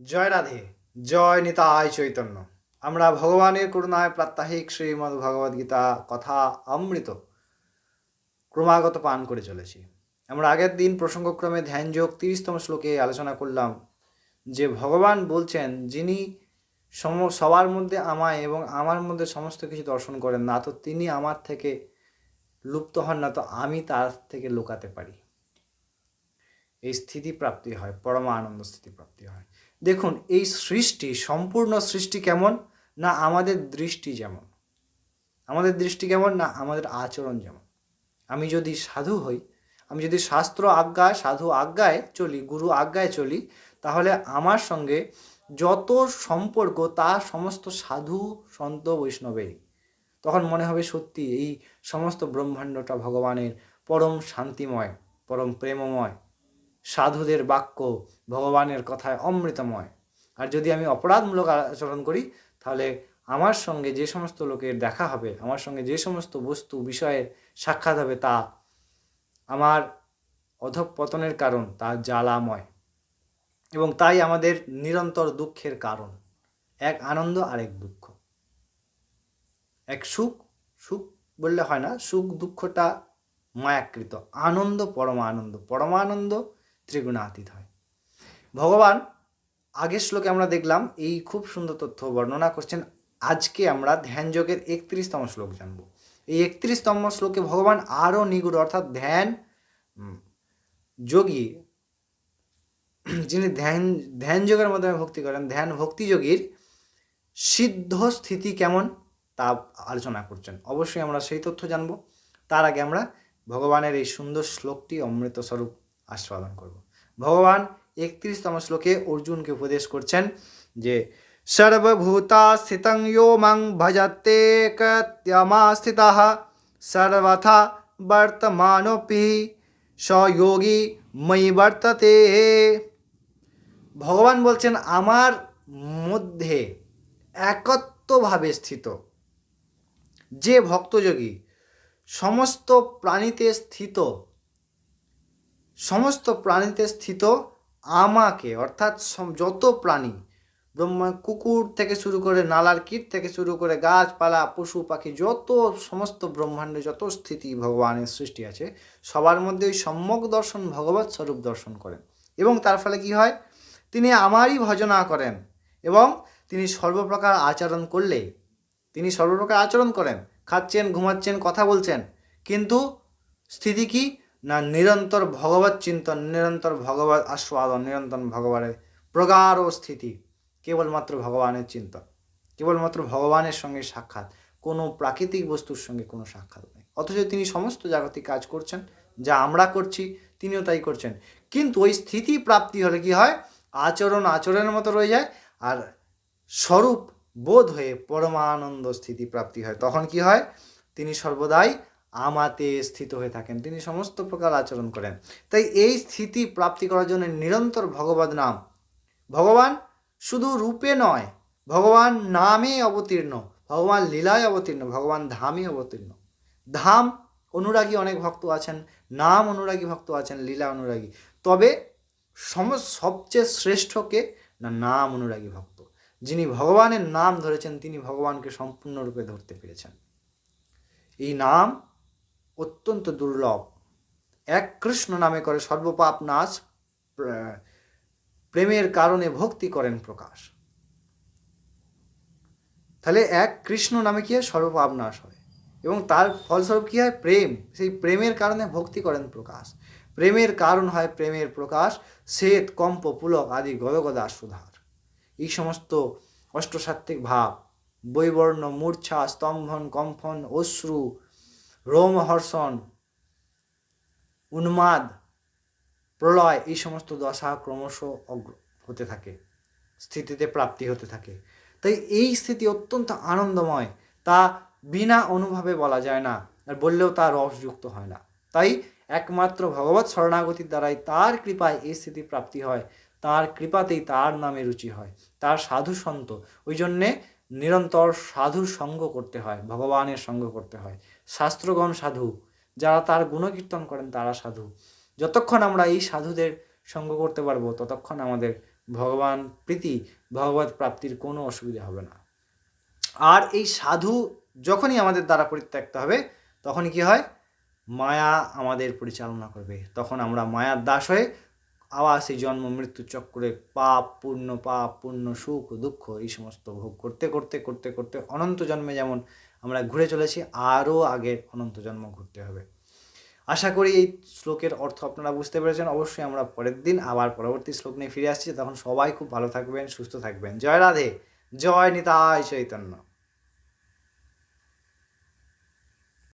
জয় রাধে, জয় নিতাই চৈতন্য। আমরা ভগবানের করুণায় প্রাত্যহিক শ্রীমদ্ ভগবদ গীতা কথা অমৃত ক্রমাগত পান করে চলেছি। আমরা আগের দিন প্রসঙ্গক্রমে ধ্যানযোগ তিরিশতম শ্লোকে আলোচনা করলাম যে ভগবান বলছেন, যিনি সম, সবার মধ্যে আমায় এবং আমার মধ্যে সমস্ত কিছু দর্শন করেন, না তো তিনি আমার থেকে লুপ্ত হন, না তো আমি তার থেকে লুকাতে পারি। এই স্থিতি প্রাপ্তি হয় পরমা আনন্দ স্থিতি প্রাপ্তি হয়। দেখুন, এই সৃষ্টি, সম্পূর্ণ সৃষ্টি কেমন? না, আমাদের দৃষ্টি যেমন। আমাদের দৃষ্টি কেমন? না, আমাদের আচরণ যেমন। আমি যদি সাধু হই, আমি যদি শাস্ত্র আজ্ঞায়, সাধু আজ্ঞায় চলি, গুরু আজ্ঞায় চলি, তাহলে আমার সঙ্গে যত সম্পর্ক, তা সমস্ত সাধু সন্ত বৈষ্ণবেরই। তখন মনে হবে সত্যি এই সমস্ত ব্রহ্মাণ্ডটা ভগবানের পরম শান্তিময়, পরম প্রেমময়। সাধুদের বাক্য ভগবানের কথায় অমৃতময়। আর যদি আমি অপরাধমূলক আচরণ করি, তাহলে আমার সঙ্গে যে সমস্ত লোকের দেখা হবে, আমার সঙ্গে যে সমস্ত বস্তু বিষয়ের সাক্ষাৎ হবে তা আমার অধঃপতনের কারণ, তা জ্বালাময়। এবং তাই আমাদের নিরন্তর দুঃখের কারণ, এক আনন্দ আর এক দুঃখ। এক সুখ সুখ বললে হয় না, সুখ দুঃখটা মায়াকৃত, আনন্দ পরমানন্দ পরমানন্দ ত্রিগুণাতীত হয়। ভগবান আগের শ্লোকে আমরা দেখলাম এই খুব সুন্দর তথ্য বর্ণনা করছেন, আজকে আমরা ধ্যানযোগের একত্রিশতম শ্লোক জানব। এই একত্রিশতম শ্লোকে ভগবান আরও নিগুড়, অর্থাৎ ধ্যান যোগী, যিনি ধ্যান ধ্যান যোগের মাধ্যমে ভক্তি করেন, ধ্যান ভক্তি যোগীর সিদ্ধ স্থিতি কেমন তা আলোচনা করছেন। অবশ্যই আমরা সেই তথ্য জানব। তার আগে আমরা ভগবানের এই সুন্দর শ্লোকটি অমৃত স্বরূপ আস্বাদন করব। ভগবান একত্রিশতম শ্লোকে অর্জুনকে উপদেশ করছেন যে সর্বভূতা স্থিতং মাং ভজতে কত্যমা স্থিত সর্বথা বর্তমানোপি সয়োগী ময়ি বর্ততে। ভগবান বলছেন, আমার মধ্যে একত্বভাবে স্থিত যে ভক্তযোগী সমস্ত প্রাণীতে স্থিত সমস্ত প্রাণীতে স্থিত আমাকে, অর্থাৎ যত প্রাণী, ব্রহ্মা, কুকুর থেকে শুরু করে নালার কীট থেকে শুরু করে গাছপালা, পশু, পাখি, যত সমস্ত ব্রহ্মাণ্ডে যত স্থিতি ভগবানের সৃষ্টি আছে, সবার মধ্যে ওই সম্যক দর্শন ভগবত স্বরূপ দর্শন করেন। এবং তার ফলে কি হয়? তিনি আমারই ভজনা করেন এবং তিনি সর্বপ্রকার আচরণ করলে, তিনি সর্বপ্রকার আচরণ করেন। খাচ্ছেন, ঘুমাচ্ছেন, কথা বলছেন, কিন্তু স্থিতি কি? না নিরন্তর ভগবত চিন্তন, নিরন্তর ভগবত আস্বাদন, নিরন্তর ভগবানের প্রগাঢ় স্থিতি। কেবলমাত্র ভগবানের চিন্তন। কেবলমাত্র ভগবানের সঙ্গে সাক্ষাৎ। কোনো প্রাকৃতিক বস্তুর সঙ্গে কোনো সাক্ষাৎ নেই। অথচ তিনি সমস্ত জাগতিক কাজ করছেন, যা আমরা করছি, তিনিও তাই করছেন। কিন্তু ওই স্থিতি প্রাপ্তি হলে কি হয়? আচরণ আচরণের মতো রয়ে যায় আর স্বরূপ বোধ হয়ে পরমানন্দ স্থিতি প্রাপ্তি হয়। তখন কি হয়? তিনি সর্বদাই আমাতে স্থিত হয়ে থাকেন। তিনি সমস্ত প্রকার আচরণ করেন। তাই এই স্থিতি প্রাপ্তি করার জন্য নিরন্তর ভগবত নাম। ভগবান শুধু রূপে নয়, ভগবান নামে অবতীর্ণ, ভগবান লীলায় অবতীর্ণ, ভগবান ধামে অবতীর্ণ। ধাম অনুরাগী অনেক ভক্ত আছেন, নাম অনুরাগী ভক্ত আছেন, লীলা অনুরাগী। তবে সম, সবচেয়ে শ্রেষ্ঠকে না, নাম অনুরাগী ভক্ত। যিনি ভগবানের নাম ধরেছেন, তিনি ভগবানকে সম্পূর্ণরূপে ধরতে পেরেছেন। এই নাম অত্যন্ত দুর্লভ। এক কৃষ্ণ নামে করে সর্বপাপ নাশ প্রেমের কারণে ভক্তি করেন প্রকাশ। তাহলে এক কৃষ্ণ নামে কি হয়? সর্বপাপ নাশ হয়। এবং তার ফলস্বরূপ কি হয়? প্রেম। সেই প্রেমের কারণে ভক্তি করেন প্রকাশ। প্রেমের কারণ হয় প্রেমের প্রকাশ, শ্বেত, কম্প, পুলক আদি গদগদা সুধার। এই সমস্ত অষ্টসাত্ত্বিক ভাব, বৈবর্ণ, মূর্ছা, স্তম্ভন, কম্পন, অশ্রু রোমহর্ষণ উন্মাদ, প্রলয়, এই সমস্ত দশা ক্রমশ অগ্র হতে থাকে, স্থিতিতে প্রাপ্তি হতে থাকে। তাই এই স্থিতি অত্যন্ত আনন্দময়, তা বিনা অনুভবে বলা যায় না, আর বললেও তা রসযুক্ত হয় না। তাই একমাত্র ভগবত শরণাগতির দ্বারাই তার কৃপায় এই স্থিতি প্রাপ্তি হয়, তার কৃপাতেই তার নামে রুচি হয়, তার সাধু সন্ত। ওই জন্যে নিরন্তর সাধু সঙ্গ করতে হয়, ভগবানের সঙ্গ করতে হয়। শাস্ত্রগণ সাধু, যারা তার গুণকীর্তন করেন তারা সাধু। যতক্ষণ আমরা এই সাধুদের সঙ্গ করতে পারব, ততক্ষণ আমাদের ভগবান প্রীতি, ভগবত প্রাপ্তির কোনো অসুবিধা হবে না। আর এই সাধু যখনই আমাদের দ্বারা পরিত্যক্ত হবে, তখনই কি হয়? মায়া আমাদের পরিচালনা করবে। তখন আমরা মায়ার দাস হয়ে আবার সেই জন্ম, মৃত্যু চক্রে পাপ পূর্ণ পাপ পূর্ণ সুখ, দুঃখ এই সমস্ত ভোগ করতে করতে করতে করতে অনন্ত জন্মে যেমন আমরা ঘুরে চলেছি, আরও আগের অনন্ত জন্ম ঘুরতে হবে। আশা করি এই শ্লোকের অর্থ আপনারা বুঝতে পেরেছেন। অবশ্যই আমরা পরের দিন আবার পরবর্তী শ্লোক নিয়ে ফিরে আসছি। তখন সবাই খুব ভালো থাকবেন, সুস্থ থাকবেন। জয় রাধে, জয় নিতাই চৈতন্য।